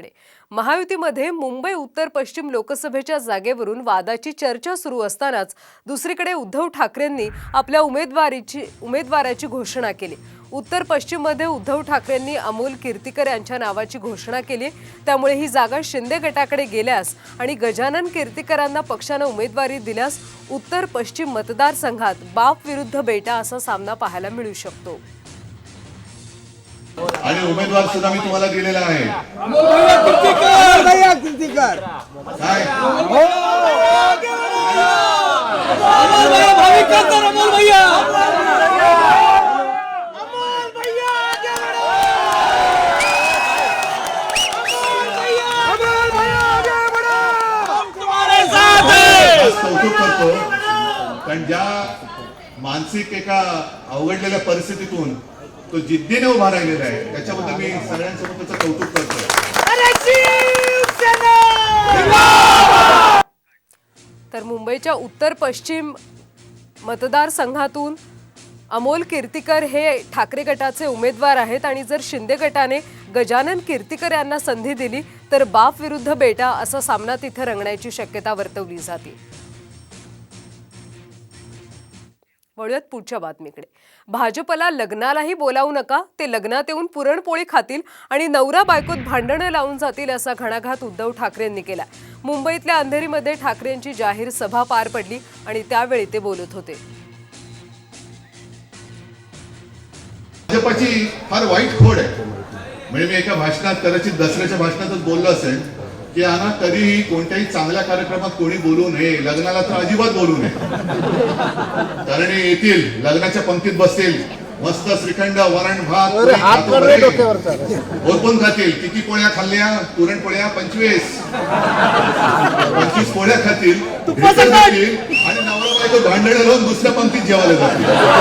बातमीकडे महायुतीमध्ये मुंबई उत्तर पश्चिम लोकसभेच्या जागेवरून वादाची चर्चा सुरू असतानाच दुसरीकडे उद्धव ठाकरेंनी आपल्या उमेदवारीची उमेदवाराची घोषणा केली. उत्तर पश्चिममध्ये उद्धव ठाकरेंनी अमोल कीर्तीकर यांच्या नावाची घोषणा केली. त्यामुळे ही जागा शिंदे गटाकडे गेल्यास आणि गजानन कीर्तीकरांना पक्षानं उमेदवारी दिल्यास उत्तर पश्चिम मतदारसंघात बाप विरुद्ध बेटा असा सामना पाहायला मिळू शकतो. आणि उमेदवार सुद्धा मी तुम्हाला दिलेला आहे. काय? कौतुक करतो. कारण ज्या मानसिक एका अवघडलेल्या परिस्थितीतून तो जिद्दीने उभा राहिलेला आहे. त्याच्याबद्दल मी सगळ्यांसोबत त्याचं कौतुक करतो तर मुंबईच्या उत्तर पश्चिम मतदारसंघातून अमोल कीर्तिकर हे ठाकरे गटाचे उमेदवार आहेत आणि जर शिंदे गटाने गजानन कीर्तिकर यांना संधी दिली तर बाप विरुद्ध बेटा असा सामना तिथे रंगण्याची शक्यता वर्तवली जाते. वळूयात पुढच्या बातमीकडे. भाजपला लग्नालाही बोलावू नका ते लग्नात येऊन पुरणपोळी खातील आणि नवरा बायकोत भांडणं लावून जातील असा घणाघात उद्धव ठाकरेंनी केला. मुंबईतल्या अंधेरीमध्ये ठाकरेंची जाहीर सभा पार पडली आणि त्यावेळी ते बोलत होते. भाजपाची फार वाईट खोड आहे. म्हणजे मी एका भाषणात कदाचित दसऱ्याच्या भाषणातच बोललो असेल की यांना कधीही कोणत्याही चांगल्या कार्यक्रमात कोणी बोलू नये. लग्नाला तर अजिबात बोलू नये. कारण येतील लग्नाच्या पंक्तीत बसतील. मस्त श्रीखंड वरण भात. ओरपून खातील. किती पोळ्या खाल्ल्या? पुरणपोळ्या पंचवीस. पंचवीस पोळ्या खातील. आणि नवरा बायको भांडण लावून दुसऱ्या पंक्तीत जेवायला जातील.